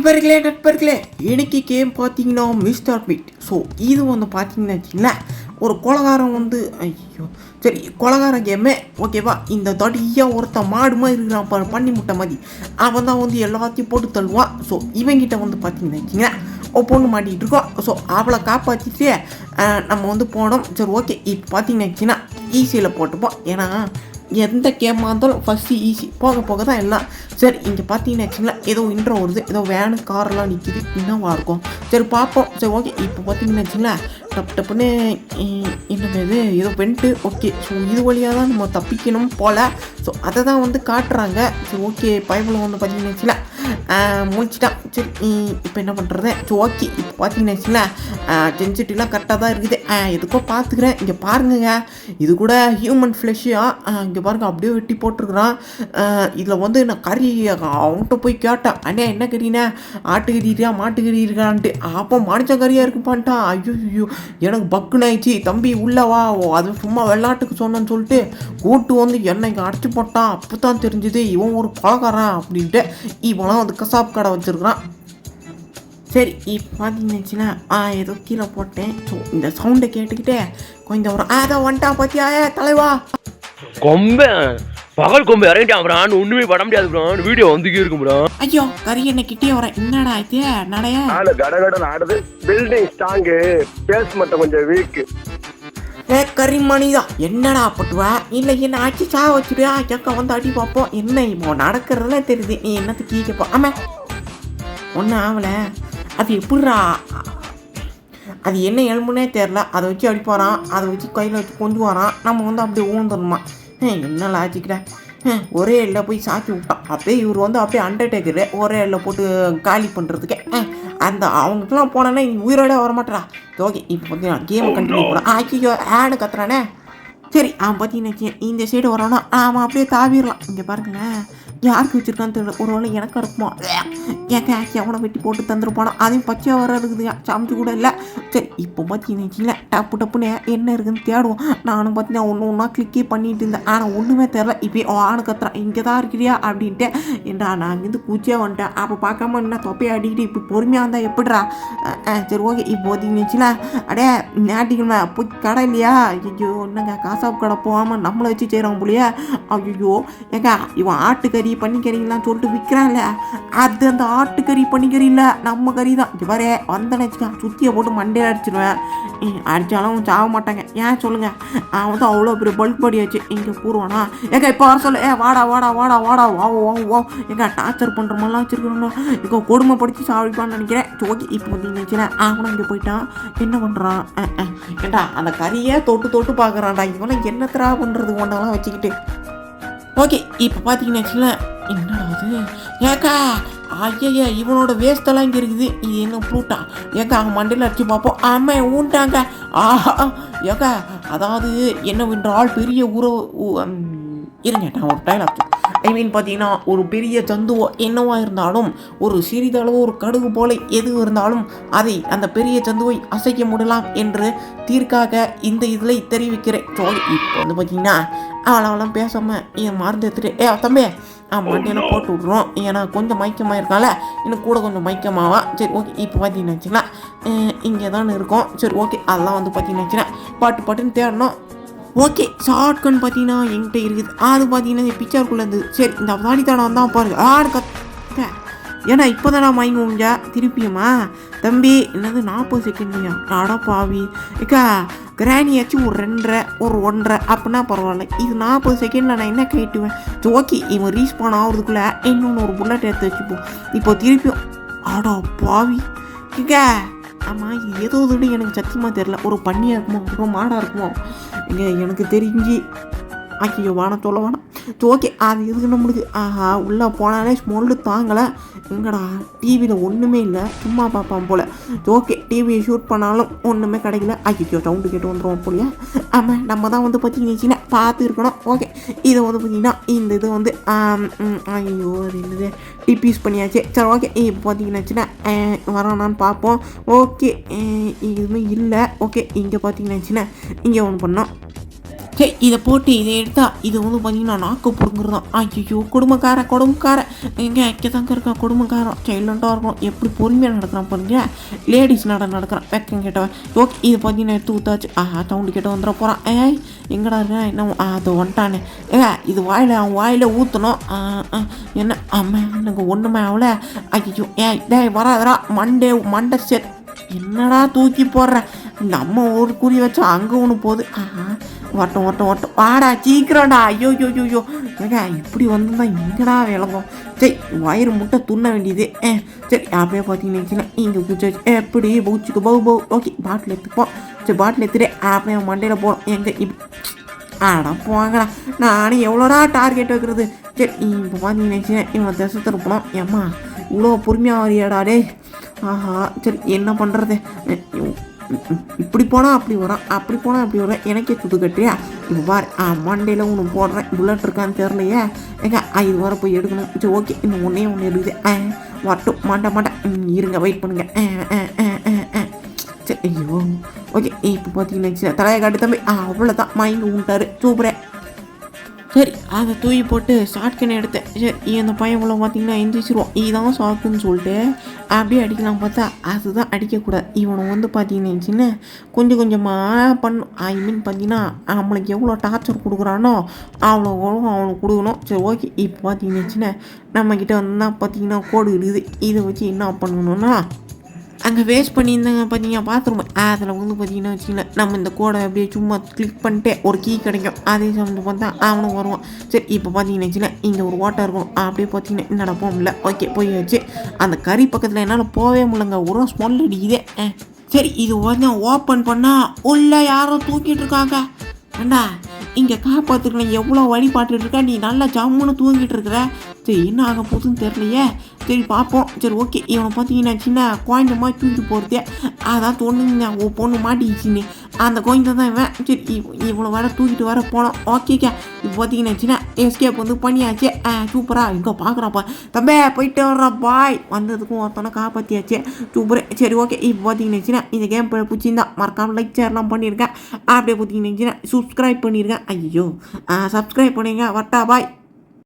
நண்பர்களே நண்பர்களே இன்னைக்கு கேம் பார்த்தீங்கன்னா மிஸ்டர் மீட் ஸோ இது வந்து பார்த்தீங்கன்னா வச்சிங்களேன் ஒரு கொலகாரம் வந்து ஐயோ சரி கொலகாரம் கேமே ஓகேவா இந்த தடியாக ஒருத்தன் மாடு மாதிரி இருக்கிறான் பண்ணி முட்டை மாதிரி. அவன் தான் வந்து எல்லாத்தையும் போட்டு தள்ளுவான். ஸோ இவங்கிட்ட வந்து பார்த்தீங்கன்னா வச்சிங்களேன் ஒரு பொண்ணு மாட்டிகிட்டு இருக்கோம். ஸோ அவளை காப்பாற்றிட்டு நம்ம வந்து போனோம். சரி ஓகே இப்போ பார்த்தீங்கன்னா வச்சுன்னா ஈஸியில் போட்டுப்போம். ஏன்னா எந்த கேமாக இருந்தாலும் ஃபஸ்ட்டு ஈஸி போக போக தான் எல்லாம். சரி இங்கே பார்த்தீங்கன்னா ஏதோ இன்ட்ரோ வருது. ஏதோ வேனு காரெல்லாம் நிற்கிது என்னவா இருக்கும். சரி பார்ப்போம் சரி ஓகே இப்போ பார்த்தீங்கன்னா வச்சுங்களேன் டப் டப்புன்னு என்னது இது? ஏதோ வென்ட்டு ஓகே. ஸோ இது வழியாக தான் நம்ம தப்பிக்கணும் போல். ஸோ அதை தான் வந்து காட்டுறாங்க. சரி ஓகே பைபிள் வந்து பார்த்தீங்கன்னு வச்சுங்களேன் முடிச்சிட்டான். சரி இப்போ என்ன பண்ணுறது ஸோ ஓகே இப்போ பார்த்தீங்கன்னு வச்சுங்களேன் டென்சிட்டிலாம் கரெக்டாக தான் இருக்குது. எதுக்கோ பார்த்துக்கிறேன் இங்கே பாருங்க இது கூட ஹியூமன் ஃப்ளெஷ்ஷாக இங்கே பாருங்க. அப்படியே வெட்டி போட்டிருக்கிறான். இதில் வந்து நான் கறி அவன்கிட்ட போய் கேட்டேன். அண்ணே என்ன கறிண்ணே? ஆட்டுக்கறி இருக்கா மாட்டுக்கறி இருக்கான்ட்டு. அப்போ மாடிச்ச கறியாக இருக்குப்பான்ட்டான் ஐயோ ஐயோ எனக்கு பக்குன்னு ஆயிடுச்சு தம்பி உள்ளவா ஓ, அது சும்மா விளையாட்டுக்கு சொன்னேன்னு சொல்லிட்டு கூட்டு வந்து என்னை இங்கே அடிச்சு போட்டான். அப்போ தான் தெரிஞ்சுது இவன் ஒரு பழகாரன் அப்படின்ட்டு இவனாம் வந்து கசாப் கடை வச்சிருக்கிறான். சரி இப்போ பார்த்தீங்கன்னு ஆ ஏதோ கீழே போட்டேன். ஸோ இந்த சவுண்டை கேட்டுக்கிட்டே கொஞ்சம் வரும் ஆ வந்துட்டா பார்த்தியா தலைவா. கொம்பேன். பகல் கொம்பு இறங்கிட்டான் அப்புறம் ஒண்ணுமே பட முடியாது ப்ரோ வீடியோ வந்துக்கே இருக்கும் ப்ரோ. ஐயோ கறி என்ன கிட்டே வரேன் என்னடா இது? நடைய? ஆளு கடகடன் ஆடுது. பில்டிங் ஸ்ட்ராங்கு பேஸ் மட்டும் கொஞ்சம் வீக் ஏ கறிமணி தான் என்னடா பட்டுவா? இல்லை என்ன ஆச்சு சா வச்சுடுயா கேட்க வந்து அடி பார்ப்போம் என்ன இப்போ நடக்கிறதுல தெரியுது. நீ என்னத்துக்கு கேட்கப்போ ஆமாம் ஒன்றும் ஆகலை அது எப்படிடா? அது என்ன எலும்புனே தெரில அதை வச்சு அடிப்பாரான் அதை வச்சு கையில் வச்சு கொஞ்சம் வரான் நம்ம வந்து அப்படியே ஊந்துடணுமா என்ன லாஜிக்கிற ஒரே எல்ல போய் சாக்கி விட்டான் அப்படியே இவர் வந்து அப்படியே அண்டர்டேக்கரு ஒரே எல்ல போட்டு காலி பண்ணுறதுக்கே அந்த அவங்களுக்குலாம் போனேன்னா இங்க உயிரோட வரமாட்டா ஓகே இப்போ வந்து நான் கேம் கண்டினியூ பண்ணேன் ஆக்கியோ ஆடு கத்துறானே. சரி அவன் பார்த்தீங்கன்னா இந்த சைடு வரானா அவன் அப்படியே தாவிடலாம். இங்கே பாருங்களேன். யாருக்கு வச்சிருக்கான்னு தெரியல. ஒரு வேளை எனக்கு இருக்குமா ஏங்க எவனை வெட்டி போட்டு தந்துருப்பானா? அதையும் பச்சையாக வர இருக்குதுங்க சமைச்சு கூட இல்லை. சரி இப்போ பார்த்தீங்கன்னா டப்பு டப்புன்னு என்ன இருக்குன்னு தேடுவோம். நானும் பார்த்தீங்கன்னா ஒன்று ஒன்றா கிளிக்கே பண்ணிட்டு இருந்தேன். ஆனால் ஒன்றுமே தெரில இப்போ ஆணு கத்துறான். இங்கே தான் இருக்கிறியா? அப்படின்ட்டு ஏண்டா நான் இங்கேருந்து கூச்சியாக வந்துட்டேன். அப்போ பார்க்காம என்ன தொப்பையை அடிக்கிட்டு இப்போ பொறுமையாக இருந்தால் எப்படிடா? சரி ஓகே. இப்போ பார்த்தீங்கன்னா அடே ஞாயிற்றுக்கிழமை போய் கடை இல்லையா? ஐயோ என்னங்க காசாப்பு கடை போகாமல் நம்மளை வச்சு செய்கிறோம் போலியா. ஐயோ ஏங்க இவன் ஆட்டுக்கறி பன்னிக்கறிலாம் சொல்லிட்டு விற்கிறான்ல அது அந்த ஆட்டுக்கறி பன்னிக்கறி இல்லை நம்ம கறி தான். இது பாரு வந்தேன்னு வச்சுக்கேன் சுத்தியை போட்டு மண்டையில் அடிச்சிடுவேன் அடித்தாலும் சாக மாட்டாங்க. ஏன் சொல்லுங்கள் அவன் தான் அவ்வளோ பெரிய பல்க் படியாச்சு இங்கே பூர்வானா ஏங்க இப்போ வர சொல்லு. ஏ வாடா வாடா வாடா வாடா. வா வா வா ஏங்க டார்ச்சர் பண்ணுற மாதிரிலாம் வச்சுருக்கணும் இப்போ கொடுமைப்படுத்தி சாவிப்பான்னு நினைக்கிறேன். சரி, ஓகே இப்போ வந்து வச்சுக்கிறேன் அவனும் இங்கே போயிட்டான். என்ன பண்ணுறான் ஏண்டா அந்த கறியை தொட்டு தொட்டு பார்க்குறான்டா இவனை என்னத்தரா பண்ணுறது ஒன்றெல்லாம் வச்சுக்கிட்டு. ஓகே இப்போ பார்த்தீங்கன்னா வச்சுக்கலேன் என்னடா அது ஏக்கா ஐயா இவனோட வேஸ்டெல்லாம் இங்கே இருக்குது. இது என்ன ப்ளூட்டா ஏக்கா அவன் மண்டையில் அடிச்சு பார்ப்போம். ஆமாம் ஊன்ட்டாங்க ஆஹா ஏக்கா அதாவது என்னவென்றால் பெரிய உறவு இருங்க நான் ஒரு டைலாக் ஐ மீன் பார்த்தீங்கன்னா ஒரு பெரிய ஜந்துவோ என்னவா இருந்தாலும் ஒரு சிறிதளவு ஒரு கடுகு போல எது இருந்தாலும் அதை அந்த பெரிய ஜந்துவை அசைக்க முடியலாம் என்று தீர்க்காக இந்த இதில் தெரிவிக்கிறேன். ஸோ இப்போ வந்து பார்த்தீங்கன்னா அவளவெல்லாம் பேசாமல் என் மருந்து எடுத்துட்டு ஏ தம்பி ஆ மண்டையில் போட்டு விட்ருவோம் ஏன்னா கொஞ்சம் மயக்கமாக இருக்கால. இன்னும் கூட கொஞ்சம் மயக்கமாவா சரி ஓகே இப்போ பார்த்தீங்கன்னு வச்சுக்கலாம் இங்கே தான் இருக்கோம். சரி ஓகே அதெல்லாம் வந்து பார்த்தீங்கன்னு வச்சுக்கலாம் பாட்டு பாட்டுன்னு தேடணும். ஓகே ஷார்ட் கன் பார்த்தீங்கன்னா என்கிட்ட இருக்குது. அது பார்த்தீங்கன்னா பிக்சருக்குள்ளே இருந்தது சரி இந்த வாடி தானே வந்தான் பாருங்க. ஆடு கத்த. ஏன்னா இப்போ தான் நான் முடிஞ்சா திருப்பியுமா? தம்பி என்னது நாற்பது செகண்ட்லையா அட பாவி ஏக்கா கிராணியாச்சும் ஒரு ரெண்டரை ஒரு ஒன்றரை அப்படின்னா பரவாயில்ல. இது நாற்பது செகண்டில் நான் என்ன கேட்டுவேன்? சரி ஓகே இவன் ரீஸ்பான் ஆகிறதுக்குள்ளே இன்னொன்று ஒரு புல்லட் எடுத்து வச்சுப்போம். இப்போ திருப்பியும் ஆடா பாவி. இங்க ஆமாம் ஏதோ இது எனக்கு சத்தியமாக தெரில ஒரு பண்ணியாக இருக்குமோ ஒரு மாடாக இருக்குமோ? இங்கே எனக்கு தெரிஞ்சு ஆக்கியோ வேணாம் சொல்ல வேணாம் ஓகே அது எதுக்கு நம்மளுக்கு ஆஹா உள்ளே போனாலே ஸ்மெல்லு தாங்கலை. எங்கடா டிவியில் ஒன்றுமே இல்லை. சும்மா பார்ப்பான் போல். ஓகே டிவியை ஷூட் பண்ணாலும் ஒன்றுமே கிடைக்கல. ஐயோ சவுண்டு கேட்டு வந்துடுவோம் போலியா. ஆமாம் நம்ம தான் வந்து பார்த்தீங்கன்னா பார்த்து இருக்கணும் ஓகே இதை வந்து பார்த்தீங்கன்னா இந்த இது வந்து ஐயோ அது என்னது? டிபியூஸ் பண்ணியாச்சு. சரி ஓகே இப்போ பார்த்தீங்கன்னாச்சுன்னா வரானான்னு பார்ப்போம். ஓகே எதுவுமே இல்லை. ஓகே இங்கே பார்த்தீங்கன்னாச்சுன்னா இங்கே ஒன்று பண்ணோம். சரி இதை போட்டு இதை எடுத்தா இது வந்து பார்த்தீங்கன்னா நாக்கு பிடுங்குறதான் ஐயோ குடும்பக்கார குடும்பக்கார எங்கே இங்கே தாங்க இருக்கா குடும்பக்காரன் சைலண்ட்டாக இருக்கும் எப்படி பொறுமையாக நடக்கிறான் பாருங்க. லேடிஸ் நட நடக்கிறான். வெக்கம் கேட்டவன். ஓகே இது பார்த்தீங்கன்னா எடுத்து ஊத்தாச்சு. ஆஹா சவுண்டு கேட்ட வந்துட போகிறான் ஏய் எங்கடா இருக்கா என்ன அது வந்துட்டானே. ஏ இது வாயில் அவன் வாயில் ஊற்றணும் என்ன? அம்மா எனக்கு ஒன்றுமே ஆகல ஐயோ ஏய் டேய் வராதரா மண்டே மண்டை செட் என்னடா தூக்கி போடுற? நம்ம ஒரு குறி வச்சா அங்கே ஒன்று போகுது. ஆஹா. ஓட்டம் ஓட்டம் ஓட்டம். வாடா சீக்கிரம்டா. ஐயோ ஐயோ ஐயோ, ஐயோ ஏங்க இப்படி வந்திருந்தா எங்கடா விளங்கும். சரி வயிறு முட்டை துண்ண வேண்டியது. ஏ சரி அப்படியே பார்த்தீங்கன்னா இங்கே குச்சி எப்படி பூச்சிக்கு பவு பவு. ஓகே பாட்டில் எடுத்துப்போம் சரி பாட்டில் எடுத்துட்டு அப்படியே மண்டையில் போகிறோம் எங்கே இப் ஆடா போங்கடா. நானும் எவ்வளோடா டார்கெட் வைக்கிறது? சரி இப்போ பார்த்தீங்கன்னா இவன் திசை திருப்பணும். ஏம்மா இவ்வளோ பொறுமையாக வரியாடா டே ஆஹா சரி என்ன பண்ணுறது இப்படி போனால் அப்படி வரான் அப்படி போனால் அப்படி வரும் எனக்கே துது கட்டுறியா? இப்போ பாரு ஆ மண்டையில் ஒன்று போடுறேன். புல்லட் இருக்கான்னு தெரிலையே ஏங்க இது வர போய் எடுக்கணும். சரி ஓகே. இன்னும் ஒன்றே ஒன்று இருக்குது. ஆ வரட்டும். மாட்டேன் மாட்டேன் ம், இருங்க வெயிட் பண்ணுங்க. ஆ சரி ஐயோ. ஓகே இப்போ பார்த்தீங்கன்னா தலையை காட்டு தம்பி. அவ்வளோதான் மைண்ட் உண்டாரு சூப்பரே. சரி அதை தூக்கி போட்டு ஷார்ட்கன் எடுத்தேன். சரி அந்த பையன் இவ்வளோ பார்த்தீங்கன்னா எந்திரிச்சிருவோம் இதுதான் ஷாக்குன்னு சொல்லிட்டு அப்படியே அடிக்கலாம் பார்த்தா அதுதான் அடிக்கக்கூடாது. இவனை வந்து பார்த்தீங்கன்னா சின்ன கொஞ்சம் கொஞ்சமாக பண்ணும். ஐ மீன் பார்த்தீங்கன்னா நம்மளுக்கு எவ்வளோ டார்ச்சர் கொடுக்குறானோ அவ்வளோ அவனுக்கு கொடுக்கணும். சரி ஓகே இப்போ பார்த்தீங்கன்னா சின்ன நம்மக்கிட்ட வந்து பார்த்தீங்கன்னா கோடு இருக்குது இதை வச்சு என்ன பண்ணணும்னா அங்கே வேஸ்ட் பண்ணியிருந்தாங்க பார்த்தீங்கன்னா பாத்ரூம் அதில் வந்து பார்த்தீங்கன்னா வச்சுக்கல நம்ம இந்த கோடை அப்படியே சும்மா கிளிக் பண்ணிட்டு ஒரு கீ கிடைக்கும். அதே சமயம் பார்த்தா அவனும் வருவான். சரி இப்போ பார்த்தீங்கன்னா வச்சுக்கல இங்கே ஒரு ஓட்டம் இருக்கும். அப்படியே பார்த்தீங்கன்னா என்னடா போகல ஓகே போய் வச்சு அந்த கறி பக்கத்தில் என்னால் போகவே முடியலங்க. ஒரு ஸ்மெல் அடிக்குதே. சரி இது உடனே ஓப்பன் பண்ணால் உள்ளே யாரோ தூக்கிட்டு இருக்காங்க. ஏண்டா இங்கே காப்பாற்றுக்கணும் எவ்வளோ வழி பாட்டுட்டு இருக்கா? நீ நல்லா ஜம்முன்னு தூங்கிட்டு இருக்கிற. சரி என்ன ஆக போகுதுன்னு தெரியலையே. சரி பார்ப்போம் சரி ஓகே. இவனை பார்த்தீங்கன்னா சின்ன குழந்தை மாதிரி தூக்கிட்டு போகிறதே அதான் தோணுங்க ஓ பொண்ணு மாட்டிக்கிச்சின்னு. அந்த குழந்தை தான் இவன். சரி இவனை இவ்வளோ வர தூக்கிட்டு வர போனோம் ஓகேக்கா இப்போ பார்த்தீங்கன்னா சின்ன எஸ்கேப் வந்து பண்ணியாச்சு. ஆ சூப்பராக இங்கே பார்க்குறாப்பா தம்பே போயிட்டு வர்றா பாய் வந்ததுக்கும் ஒருத்தனை காப்பாற்றியாச்சு சூப்பரே சரி ஓகே இப்போ பார்த்தீங்கன்னா சின்ன இந்த கேம் பிடிச்சிருந்தா மறக்காமல் லைக் ஷேர்லாம் பண்ணியிருக்கேன் அப்படியே பார்த்தீங்கன்னா சின்ன சப்ஸ்கிரைப் பண்ணியிருக்கேன் ஐயோ சப்ஸ்கிரைப் பண்ணியிருக்கேன் வட்டா பாய்